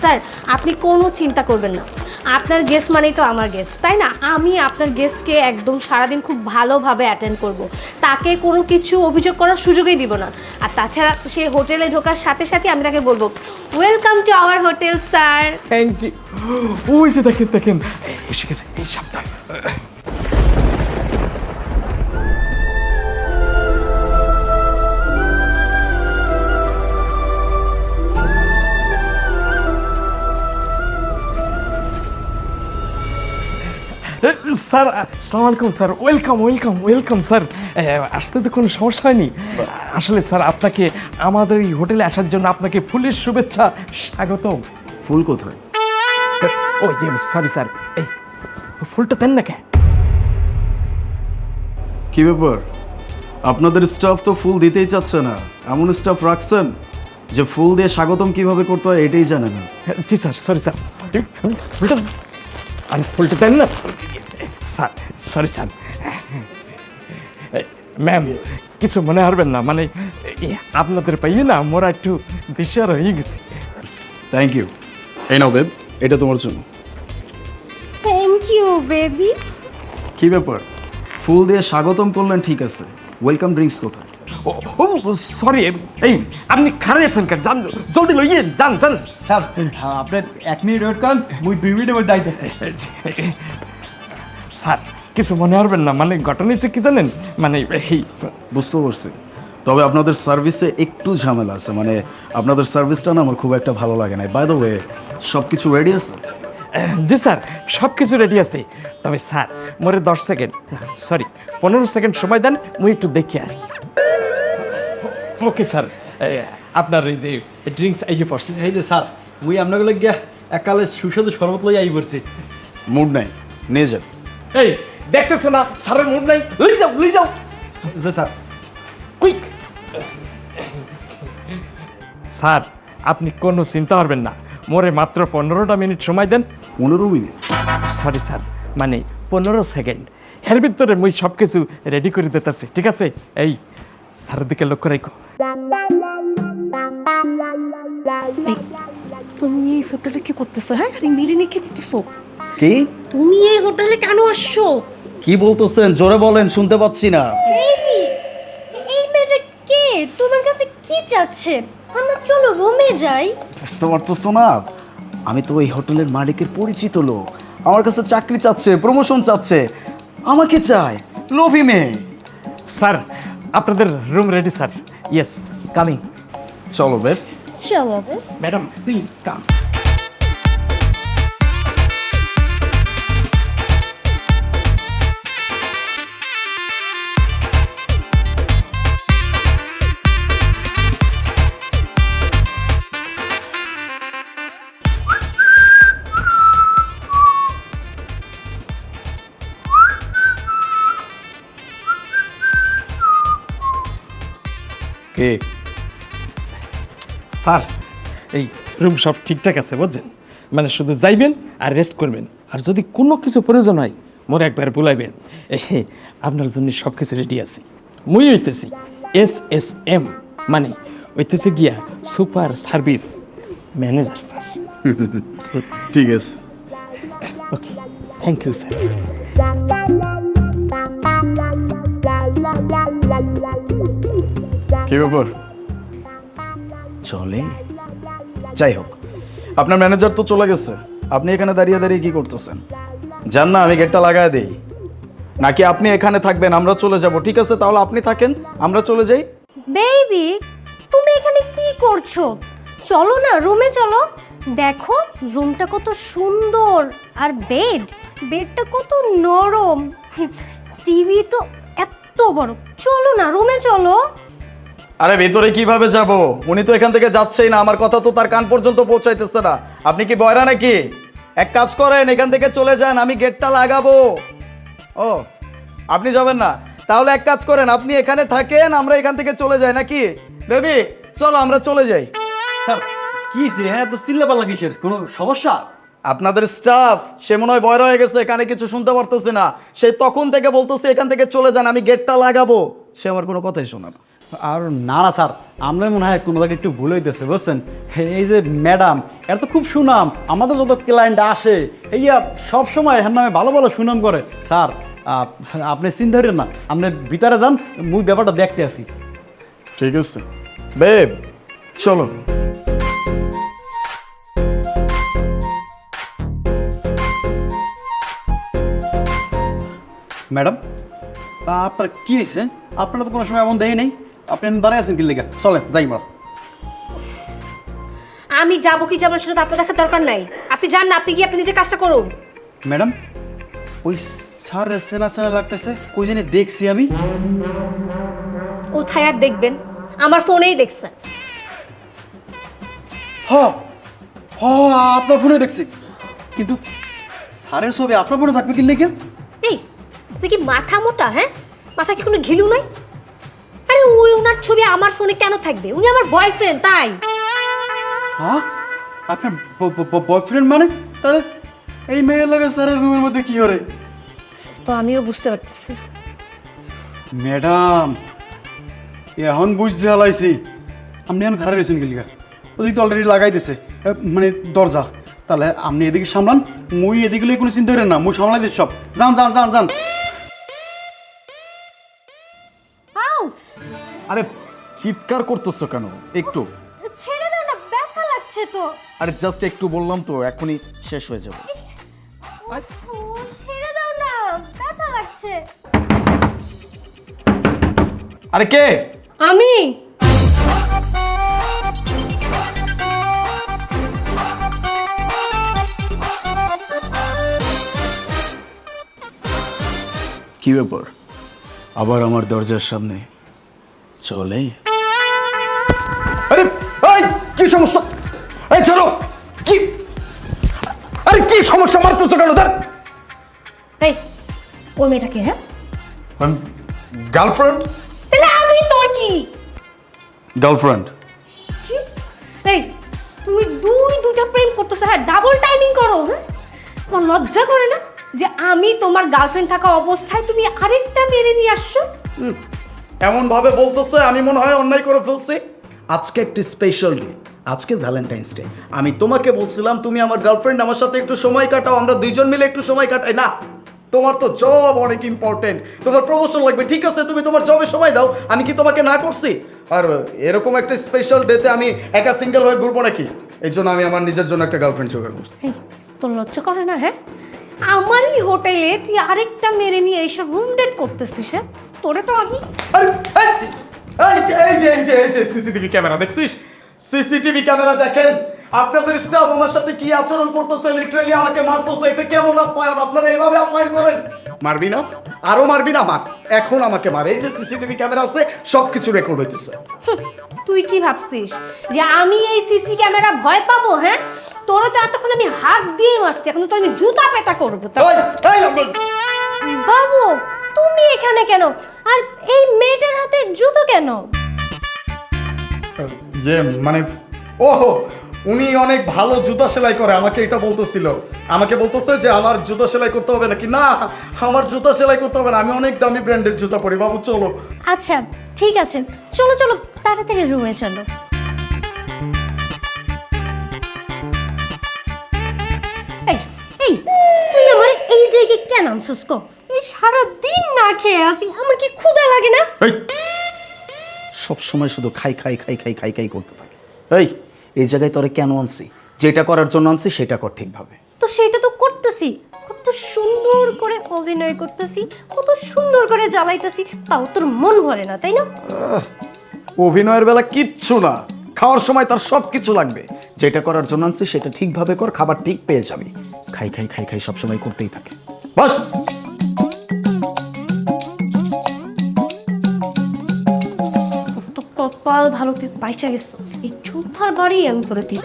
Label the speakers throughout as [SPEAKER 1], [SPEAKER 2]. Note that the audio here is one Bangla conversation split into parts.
[SPEAKER 1] স্যার, আপনি কোনো চিন্তা করবেন না। আপনার গেস্ট মানেই তো আমার গেস্ট তাই না? আমি আপনার গেস্টকে একদম সারাদিন খুব ভালোভাবে অ্যাটেন্ড করব। তাকে কোনো কিছু অভিযোগ করার সুযোগই দিব না। আর তাছাড়া সে হোটেলে ঢোকার সাথে সাথে আমি তাকে বলব welcome to our hotel sir
[SPEAKER 2] thank you ওই যে দেখেন দেখেন। এসে গেছে, এই সাবধান। স্যার আসসালামু আলাইকুম sir. Welcome welcome welcome sir. আসতে তো কোনো সমস্যা হয়নি। আসলে স্যার আপনাকে আমাদের এই হোটেলে আসার জন্য আপনাকে ফুলের শুভেচ্ছা স্বাগতম।
[SPEAKER 3] ফুল কোথায়?
[SPEAKER 2] ওই যে সরি স্যার। এই ফুলটা দেন না কে
[SPEAKER 3] কি ব্যাপার? আপনাদের স্টাফ তো ফুল দিতেই চাচ্ছে না। এমন স্টাফ রাখছেন যে ফুল দিয়ে স্বাগতম কীভাবে করতে হয় এটাই জানে না।
[SPEAKER 2] জি স্যার সরি স্যার। ফুলটা আর ফুলটা দেন না। Sir sorry sir. ম্যাম কিছু মনে হারবেন না মানে আপনাদের পাইয়ে না মোরা একটু দিশার হয়ে গেছি।
[SPEAKER 3] থ্যাংক ইউ এই নাও বেব এটা তোমার জন্য।
[SPEAKER 1] থ্যাংক ইউ বেবি
[SPEAKER 3] কি ব্যাপার? ফুল দিয়ে স্বাগতম করলেন ঠিক আছে। ওয়েলকাম ড্রিঙ্কস কোথায়?
[SPEAKER 2] ও সরি এই আপনি খারে আছেন কেন? যান জলদি লইয়ে যান যান।
[SPEAKER 4] স্যার আপনি এক মিনিট ওয়েট করেন মুই দুই মিনিটের মধ্যে আইতেছে
[SPEAKER 2] স্যার কিছু মনে করবেন না। মানে ঘটনা হচ্ছে কি জানেন? মানে এই
[SPEAKER 3] বুঝতে পারছি। তবে আপনাদের সার্ভিসে একটু ঝামেলা আছে। মানে আপনাদের সার্ভিসটা না আমার খুব একটা ভালো লাগে না বাই দ্য ওয়ে সব কিছু রেডি আছে?
[SPEAKER 2] জি স্যার সব কিছু রেডি আছে। তবে স্যার মোরে দশ সেকেন্ড সরি পনেরো সেকেন্ড সময় দেন মুই একটু দেখে আসি। ওকে স্যার আপনার এই যে ড্রিঙ্কস এই যে পড়ছে।
[SPEAKER 4] এই যে স্যার মুই আপনাকে গিয়া একালে সুস্বাদু শরবত লই আই পড়ছি।
[SPEAKER 3] মুড নাই। নিয়ে যান।
[SPEAKER 2] এই দেখতেছো না? স্যারের মুড নাই? লই যাও লই যাও।
[SPEAKER 4] যে স্যার।
[SPEAKER 2] কুইক। স্যার আপনি কোনো চিন্তা করবেন না। মোরে মাত্র পনেরোটা মিনিট সময় দেন।
[SPEAKER 3] পনেরো মিনিট?
[SPEAKER 2] Sorry sir. মানে পনেরো সেকেন্ড। এর ভিতরে মুই সব কিছু রেডি করে দিতেছি ঠিক আছে? এই স্যারের দিকে লক্ষ্য রাখো।
[SPEAKER 1] তুমি এই হোটেলে কি করতেছো হ্যাঁ? মেরে নিয়ে দিতেছো
[SPEAKER 3] কি?
[SPEAKER 1] তুমি এই হোটেলে কেন আসছো?
[SPEAKER 3] কি বলতেছেন? জোরে বলেন শুনতে পাচ্ছি না।
[SPEAKER 1] এই মেয়েটা কে? তোমার কাছে কি চাচ্ছে? আমরা চলো রুমে যাই।
[SPEAKER 3] বুঝতে পারতেছো না? আমি তো এই হোটেলের মালিকের পরিচিত লোক। আমার কাছে চাকরি চাচ্ছে প্রমোশন চাচ্ছে। আমাকে চায় লোভী মেয়ে।
[SPEAKER 2] স্যার আপনাদের room ready sir. Yes coming
[SPEAKER 3] চলো বের।
[SPEAKER 1] চলো
[SPEAKER 2] ম্যাডাম প্লিজ কাম স্যার এই রুম সব ঠিকঠাক আছে বুঝছেন? মানে শুধু যাইবেন আর রেস্ট করবেন। আর যদি কোনো কিছু প্রয়োজন হয় মোর একবার বুলাইবেন। এ, আপনার জন্য সব কিছু রেডি আছে। মুই হইতেছি এস এস এম মানে হইতেছে গিয়া সুপার সার্ভিস ম্যানেজার স্যার।
[SPEAKER 3] ঠিক আছে।
[SPEAKER 2] ওকে থ্যাংক ইউ স্যার
[SPEAKER 3] কি ব্যাপার? চলে? যাই হোক, আপনার ম্যানেজার তো চলে গেছে। আপনি এখানে দাঁড়িয়ে দাঁড়িয়ে কি করতেছেন? যান না, আমি গেটটা লাগায় দেই। নাকি আপনি এখানে থাকবেন, আমরা চলে যাব। ঠিক আছে, তাহলে আপনি থাকেন, আমরা চলে যাই।
[SPEAKER 1] বেবি তুমি এখানে কি করছ? চলো না, রুমে চলো। দেখো, রুমটা কত সুন্দর। আর বেড বেডটা কত নরম। টিভি তো এত বড়। চলো না, রুমে চলো।
[SPEAKER 3] আরে ভেতরে কীভাবে যাব? উনি তো এখান থেকে যাচ্ছেই না আমার কথা তো তার কান পর্যন্ত পৌঁছাইতেছে না। আপনি কি বয়রা নাকি? এক কাজ করেন এখান থেকে চলে যান আমি গেটটা লাগাবো। ও আপনি যাবেন না? তাহলে এক কাজ করেন আপনি এখানে থাকেন আমরা এখান থেকে চলে যাই নাকি? বেবি চলো আমরা চলে যাই।
[SPEAKER 4] স্যার কি হ্যাঁ তো চিল্লাপাল্লা কিসের? কোনো সমস্যা?
[SPEAKER 3] আপনাদের স্টাফ সে মনে হয় বয়রা হয়ে গেছে এখানে কিছু শুনতে পারতেছে না। সে তখন থেকে বলতেছে এখান থেকে চলে যান আমি গেটটা লাগাবো। সে আমার কোনো কথাই শোনা না।
[SPEAKER 4] আর না না স্যার আপনার মনে হয় কোনো জায়গায় একটু ভুল হইতেছে বুঝছেন? এই যে ম্যাডাম এর তো খুব সুনাম আমাদের যত ক্লায়েন্ট আসে এই সব সময় এর নামে ভালো ভালো সুনাম করে। স্যার আপ- আপনি চিন্তা করেন না আপনি ভিতরে যান মুই ব্যাপারটা দেখতে আসি।
[SPEAKER 3] ঠিক আছে। বেব চলো।
[SPEAKER 4] ম্যাডাম আপনার কি হয়েছে? আপনারা তো কোনো সময় এমন দেয় নেই? আপনি দাঁড়ায় আছেন কি লেগে চলেন যাই আমরা।
[SPEAKER 1] আমি যাব কি যাব সেটা তো আপনার দেখার দরকার নাই। আপনি যান না আপনি কি আপনি নিজের কাজটা করুন।
[SPEAKER 4] ম্যাডাম ওই স্যার চেনা চেনা লাগতেছে কই জানি দেখছি আমি।
[SPEAKER 1] কোথায় আর দেখবেন? আমার ফোনেই দেখছেন
[SPEAKER 4] হ হ আপনার ফোনে দেখছি। কিন্তু স্যারের ছবি আপনার ফোনে থাকবে কি লেগে
[SPEAKER 1] এই তুই কি মাথা মোটা হ্যাঁ? মাথা কি কোনো ঘিলু নাই? ওই ওনার ছবি আমার ফোনে কেন থাকবে? উনি আমার বয়ফ্রেন্ড তাই।
[SPEAKER 4] হ্যাঁ আপনার বয়ফ্রেন্ড মানে? তাহলে এই মেয়ের লাগে স্যারের রুমের মধ্যে কি করে
[SPEAKER 1] তো আমিও বুঝতে পারতেছি।
[SPEAKER 4] ম্যাডাম এখন বুঝতে হালাইছি। আপনি এখন ঘরে রয়েছেন গেলিগা। ওদিক তো অলরেডি লাগাই দিছে। মানে দরজা। তাহলে আপনি এদিকে সামলান মুই এদিকে কোনো চিন্তা করেন না মুই সামলাই দিচ্ছি সব। যান যান যান যান।
[SPEAKER 3] আরে চিৎকার করতেছো কেন? একটু।
[SPEAKER 1] ছেড়ে দাও না ব্যথা লাগছে তো।
[SPEAKER 3] আরে জাস্ট একটু বললাম তো এখনই শেষ হয়ে যাবে।
[SPEAKER 1] ছেড়ে দাও না ব্যথা লাগছে।
[SPEAKER 3] আরে কে?
[SPEAKER 1] আমি।
[SPEAKER 3] কি ব্যাপার? আবার আমার দরজার সামনে চলে। আরে এই কি সমস্যা? এই ছাড়ো। কি? আরে কি সমস্যা? মারতেছো কেন? দেখ
[SPEAKER 1] এই ওই মেয়েটাকে হ্যাঁ?
[SPEAKER 3] গার্লফ্রেন্ড
[SPEAKER 1] তাহলে আমি তোর কি?
[SPEAKER 3] গার্লফ্রেন্ড
[SPEAKER 1] কি? এই তুমি দুই দুটা প্রেম করতেছো হ্যাঁ? ডাবল টাইমিং করো হ্যাঁ? তোমার লজ্জা করে না যে আমি তোমার গার্লফ্রেন্ড থাকা অবস্থায় তুমি আরেকটা মেরে নিয়ে আসছো?
[SPEAKER 3] এমন ভাবে বলতেছে, আমি মনে হয় অন্যায় করে ফেলছি। আজকে একটি স্পেশাল ডে আজকে ভ্যালেন্টাইন্স ডে আমি তোমাকে বলছিলাম, তুমি আমার গার্লফ্রেন্ড আমার সাথে একটু সময় কাটাও, আমরা দুইজন মিলে একটু সময় কাটাই। না, তোমার তো জব অনেক ইম্পর্টেন্ট তোমার প্রমোশন লাগবে, ঠিক আছে, তুমি তোমার জবে সময় দাও, আমি কি তোমাকে না করছি? আর এরকম একটা স্পেশাল ডেতে আমি একা সিঙ্গেল হয়ে ঘুরবো নাকি? এই জন্য আমি আমার নিজের জন্য একটা গার্লফ্রেন্ড জোগাড় করছি
[SPEAKER 1] তোর লজ্জা করে না হ্যাঁ? আমারই হোটেলে তুই আরেকটা মেরে নিয়ে এসে রুম ডেট করতেছিস হ্যাঁ? তোরে তো আমি।
[SPEAKER 3] সিসিটিভি ক্যামেরা দেখছিস? সিসিটিভি ক্যামেরা দেখেন আপনাদের স্টাফ আমার সাথে কি আচরণ করতেছে লিটারালি আমাকে মারতেছে এটা কেমন আপ্যায়ন? আপনারা এইভাবে আপ্যায়ন করেন। মারবি না? আরও মারবি না? মার। এখন আমাকে মার। এই যে সিসিটিভি ক্যামেরা আছে সবকিছু রেকর্ড হইতেছে।
[SPEAKER 1] তুই কি ভাবছিস? যে আমি এই সিসি ক্যামেরা ভয় পাবো হ্যাঁ? তোরও তো এতক্ষণ আমি হাত দিয়ে মারছি এখন তো আমি জুতা পেটা করব বাবু! এখানে কেন? আর এই মেয়েটার হাতে জুতো কেন?
[SPEAKER 3] ইয়ে মানে ওহো উনি অনেক ভালো জুতা সেলাই করে আমাকে এটা বলতেছিল। আমাকে বলতেছে যে আমার জুতা সেলাই করতে হবে নাকি? না আমার জুতা সেলাই করতে হবে না আমি অনেক দামি ব্র্যান্ডের জুতা পরি বাবু চলো।
[SPEAKER 1] আচ্ছা ঠিক আছে। চলো চলো তাড়াতাড়ি রুমে চলো। এই এই এই জায়গায় কেন আনছিস কো? এই সারা দিন না খেয়ে আসি আমার কি ক্ষুধা লাগে না?
[SPEAKER 3] এই! সব সময় শুধু খাই খাই খাই খাই খাই খাই করতে থাকে। এই এই জায়গায় তোরে কেন আনছি? যেটা করার জন্য আনছি সেটা কর ঠিকভাবে।
[SPEAKER 1] তো সেটা তো করতেছি। কত সুন্দর করে অভিনয় করতেছি কত সুন্দর করে জ্বালাইতেছি তাও তোর মন ভরে না তাই না?
[SPEAKER 3] অভিনয়ের বেলা কিচ্ছু না। খাওয়ার সময় তার সব কিছু লাগবে। যেটা করার জন্য আনছি সেটা ঠিকভাবে কর খাবার ঠিক পেয়ে যাবি। খাই খাই খাই খাই সব সময় করতেই থাকে। বাস!
[SPEAKER 1] তো কপাল ভালো তুই পাইসা গেছিস। এই চুথার বাড়ি আমি করে দিব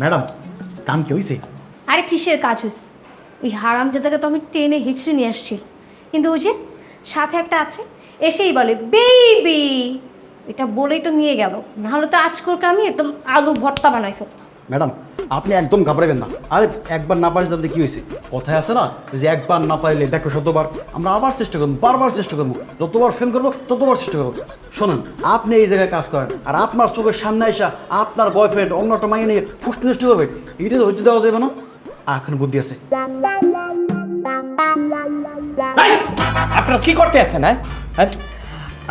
[SPEAKER 4] ম্যাডাম কাম কি হয়েছে
[SPEAKER 1] আরে কিসের কাজ হয়েছে ওই হারাম জাদাকে তো আমি টেনে হিচড়ে নিয়ে আসছি। কিন্তু ওই যে সাথে একটা আছে এসেই বলে বেবি এটা বলেই তো নিয়ে গেল নাহলে তো আজকরকে আমি একদম আলু ভর্তা বানাই ফেলতাম
[SPEAKER 4] ম্যাডাম আপনি একদম ঘাবড়াবেন না আরে একবার না পারিস তাহলে কি হয়েছে কথায় আছে না যে একবার না পারলে দেখো শতবার আমরা আবার চেষ্টা করব বারবার চেষ্টা করব যতবার ফেল করব ততবার চেষ্টা করব শোনেন আপনি এই জায়গায় কাজ করেন আর আপনার চোখের সামনে এসে আপনার বয়ফ্রেন্ড অন্য একটা মাইনে নিয়ে ফুট নষ্ট করবে এইটা তো হইতে দেওয়া যাবে না এখন বুদ্ধি আছে
[SPEAKER 2] আপনারা কি করতে আছেন হ্যাঁ? হ্যাঁ?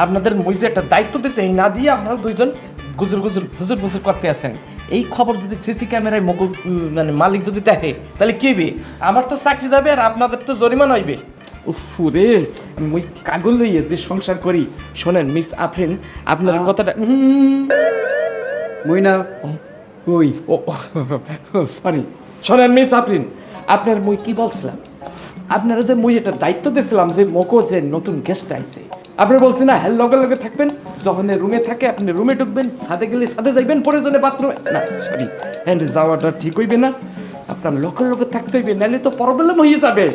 [SPEAKER 2] আপনাদের মুইজে একটা দায়িত্ব দিয়েছে এই না দিয়ে আপনারা দুইজন গুজর গুজর ফুজুর ফুজুর করতে আছেন। এই খবর যদি সিসি ক্যামেরায় মুকুল উম, মানে মালিক যদি দেখে তাহলে কি হবে আমার তো চাকরি যাবে আর আপনাদের তো জরিমানা হইবে। উফুরে মুই কাগল লইয়ে যে সংসার করি শোনেন মিস আফরিন আপনার কথাটা
[SPEAKER 4] মইনা। ওই
[SPEAKER 2] ও সরি শোনেন মিস আফরিন আপনার মুই কি বলছিলাম? আপনারা যে মুই একটা দায়িত্ব দিয়েছিলাম যে মোকো যে নতুন গেস্ট আইছে। আপনি বলছেন না হ্যাঁ লগে লগে থাকবেন যখন রুমে থাকে আপনি রুমে ঢুকবেন ছাদে গেলে ছাদে যাইবেন প্রয়োজনে বাথরুমে না সরি হ্যাঁ যাওয়াটা ঠিক হইবে না। আপনার লোকের লোকে থাকতে হইবে নাহলে তো প্রবলেম হয়ে যাবে।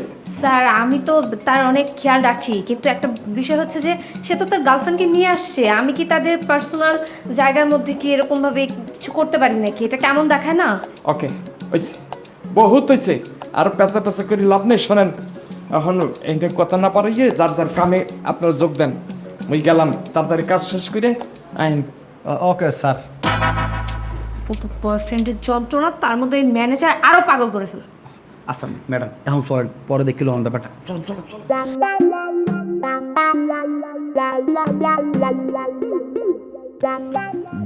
[SPEAKER 1] স্যার আমি তো তার অনেক খেয়াল রাখি কিন্তু একটা বিষয় হচ্ছে যে সে তো তার গার্লফ্রেন্ডকে নিয়ে আসছে। আমি কি তাদের পার্সোনাল জায়গার মধ্যে কি এরকমভাবে কিছু করতে পারি নাকি? এটা কেমন দেখায় না?
[SPEAKER 2] ওকে হয়েছে বহুত হয়েছে আর পেঁচা পেঁচা করে লাভ নেই শোনেন। এখন এইটা কথা না পারিয়ে যার যার কামে আপনারা যোগ দেন। ওই গেলাম তাড়াতাড়ি কাজ শেষ করে আইন।
[SPEAKER 4] Okay sir.
[SPEAKER 1] বয়ফ্রেন্ডের যন্ত্রণা তার মধ্যে ম্যানেজার আরও পাগল করে ফেলে।
[SPEAKER 4] আচ্ছা ম্যাডাম এখন পরে দেখিল অন ব্যাপারটা।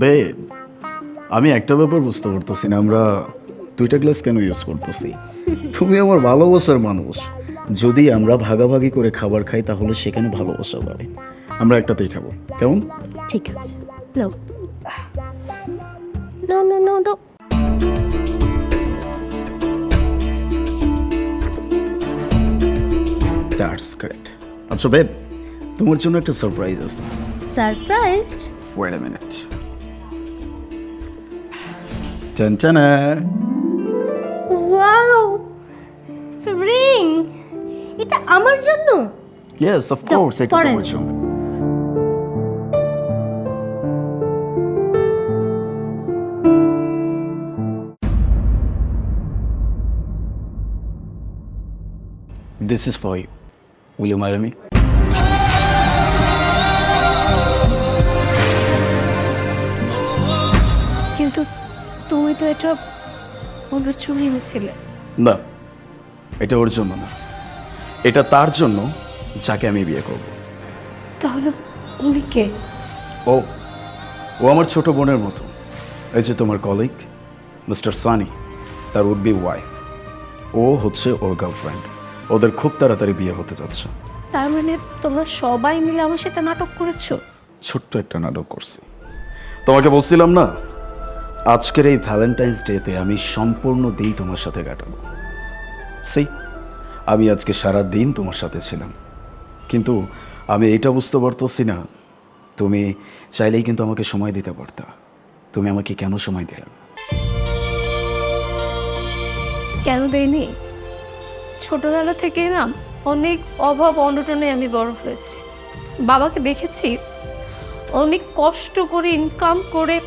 [SPEAKER 3] বেব আমি একটা ব্যাপার বুঝতে পারতেছি না। আমরা দুইটা গ্লাস কেন ইউজ করতেছি? তুমি আমার ভালোবাসার মানুষ। যদি আমরা ভাগাভাগি করে খাবার খাই তাহলে সেখানে ভালোবাসা বাড়ে। আমরা একটাতেই খাব। কেমন?
[SPEAKER 1] ঠিক আছে। No no no no no
[SPEAKER 3] that's great আচ্ছা বেব তোমার জন্য একটা সারপ্রাইজ আছে।
[SPEAKER 1] Surprised
[SPEAKER 3] wait a minute
[SPEAKER 1] wow ring এটা আমার জন্য
[SPEAKER 3] ইয়েস অফ কোর্স এটা। তোমার জন্য This is for you. Will you marry me?
[SPEAKER 1] কিন্তু তুমি তো এটা ওনার চুরি এনেছিলে
[SPEAKER 3] না এটা ওর জন্য না। এটা তার জন্য যাকে আমি বিয়ে করব।
[SPEAKER 1] তাহলে উনি কে?
[SPEAKER 3] ও ও আমার ছোট বোনের মতো। এই যে তোমার কলিগ মিস্টার সানি তার উড বি ওয়াইফ ও হচ্ছে ওর গার্লফ্রেন্ড ওদের খুব তাড়াতাড়ি বিয়ে হতে যাচ্ছে।
[SPEAKER 1] তার মানে তোমরা সবাই মিলে আমার সাথে নাটক করেছ?
[SPEAKER 3] ছোট্ট একটা নাটক করছি। তোমাকে বলছিলাম না আজকের এই ভ্যালেন্টাইন্স ডেতে আমি সম্পূর্ণ দিন তোমার সাথে কাটাবো। সেই আমি আজকে সারা দিন তোমার সাথে ছিলাম। কিন্তু আমি এটা বুঝতে পারতেছি না। তুমি চাইলেই কিন্তু আমাকে সময় দিতে পারতা। তুমি আমাকে কেন সময় দিলে না?
[SPEAKER 1] কেন দেয়নি ছোটবেলা থেকে না অনেক অভাব অনটনে আমি বড় হয়েছি। বাবাকে দেখেছি, অনেক কষ্ট করে ইনকাম করে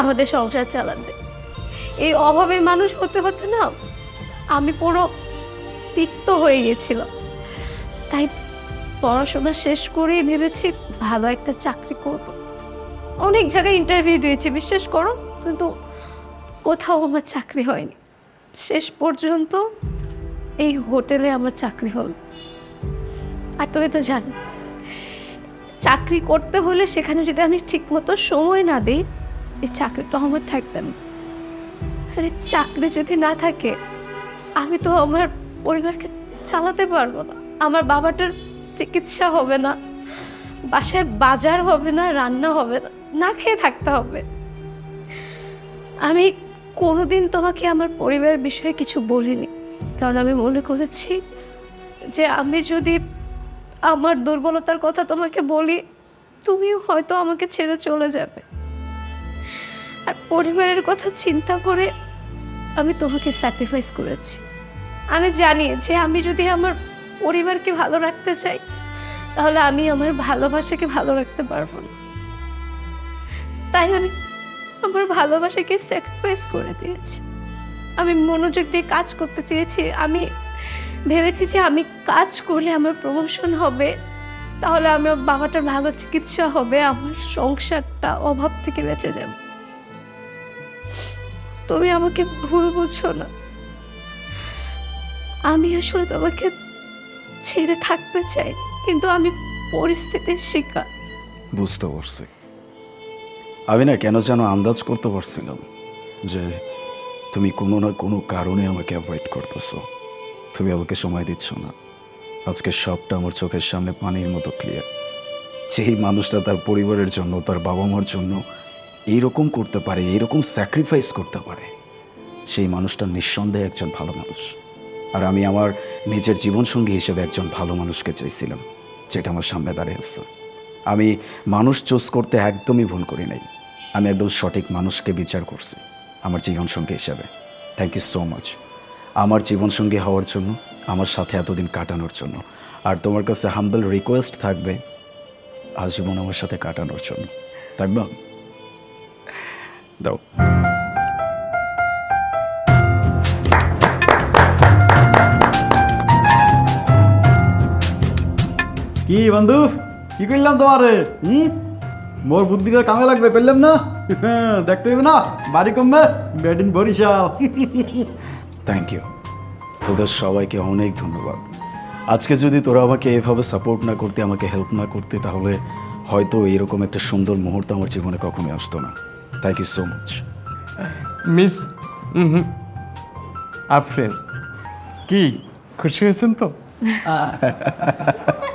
[SPEAKER 1] আমাদের সংসার চালাতে। এই অভাবে মানুষ হতে হতে না আমি পুরো তিক্ত হয়ে গেছিলাম। তাই পড়াশোনা শেষ করে ভেবেছি ভালো একটা চাকরি করব। অনেক জায়গায় ইন্টারভিউ দিয়েছি, বিশ্বাস করো, কিন্তু কোথাও আমার চাকরি হয়নি। শেষ পর্যন্ত এই হোটেলে আমার চাকরি হলো। আর তুমি তো জানো, চাকরি করতে হলে সেখানে যদি আমি ঠিকমতো সময় না দিই এই চাকরি তো আমার থাকবে না। আরে চাকরি যদি না থাকে, আমি তো আমার পরিবারকে চালাতে পারব না। আমার বাবাটার চিকিৎসা হবে না, বাসায় বাজার হবে না, রান্না হবে না না খেয়ে থাকতে হবে। আমি কোনোদিন তোমাকে আমার পরিবারের বিষয়ে কিছু বলিনি, কারণ আমি মনে করেছি যে আমি যদি আমার দুর্বলতার কথা তোমাকে বলি, তুমিও হয়তো আমাকে ছেড়ে চলে যাবে। আর পরিবারের কথা চিন্তা করে আমি তোমাকে স্যাক্রিফাইস করেছি। আমি জানি যে আমি যদি আমার পরিবারকে ভালো রাখতে চাই, তাহলে আমি আমার ভালোবাসাকে ভালো রাখতে পারব না। তাই আমি আমার ভালোবাসাকে স্যাক্রিফাইস করে দিয়েছি। আমি মনোযোগ দিয়ে কাজ করতে চেয়েছি। আমি ভেবেছি যে আমি কাজ করলে আমার প্রমোশন হবে, তাহলে আমার বাবাটার ভালো চিকিৎসা হবে, আমার সংসারটা অভাব থেকে বেঁচে যাবে। তুমি আমাকে ভুল বুঝছ না। আমি আসলে তোমাকে ছেড়ে থাকতে চাই, কিন্তু আমি পরিস্থিতির শিকার।
[SPEAKER 3] বুঝতে পারছি। আমি না কেন যেন আন্দাজ করতে পারছিলাম যে তুমি কোনো না কোনো কারণে আমাকে অ্যাভয়েড করতেছো। তুমি আমাকে সময় দিচ্ছ না। আজকে সবটা আমার চোখের সামনে পানির মতো ক্লিয়ার যেই মানুষটা তার পরিবারের জন্য, তার বাবা মার জন্য এইরকম করতে পারে, এইরকম স্যাক্রিফাইস করতে পারে। সেই মানুষটা নিঃসন্দেহে একজন ভালো মানুষ। আর আমি আমার নিজের জীবনসঙ্গী হিসেবে একজন ভালো মানুষকে চাইছিলাম, যেটা আমার সামনে দাঁড়িয়ে আসছে আমি মানুষ চুজ করতে একদমই ভুল করি নাই। আমি একদম সঠিক মানুষকে বিচার করছি আমার জীবনসঙ্গী হিসেবে। থ্যাংক ইউ সো মাচ আমার জীবনসঙ্গী হওয়ার জন্য, আমার সাথে এতদিন কাটানোর জন্য। আর তোমার কাছে হাম্বল রিকোয়েস্ট থাকবে, আজীবন আমার সাথে কাটানোর জন্য। থাকবা? দাও।
[SPEAKER 4] কি বন্ধু? কি করলাম তোমারে? হুম? মোর বুদ্ধিটা কামে লাগবে পেলাম না? দেখতে হবে না? বাড়ি কমবে? Bed in Barishal.
[SPEAKER 3] Thank you তোদের সবাইকে অনেক ধন্যবাদ। আজকে যদি তোরা আমাকে এভাবে সাপোর্ট না করতে আমাকে হেল্প না করতে তাহলে হয়তো এরকম একটা সুন্দর মুহূর্ত আমার জীবনে কখনোই আসতো না। Thank you so much
[SPEAKER 2] miss হুম আফরিন কি খুশি হয়েছেন তো?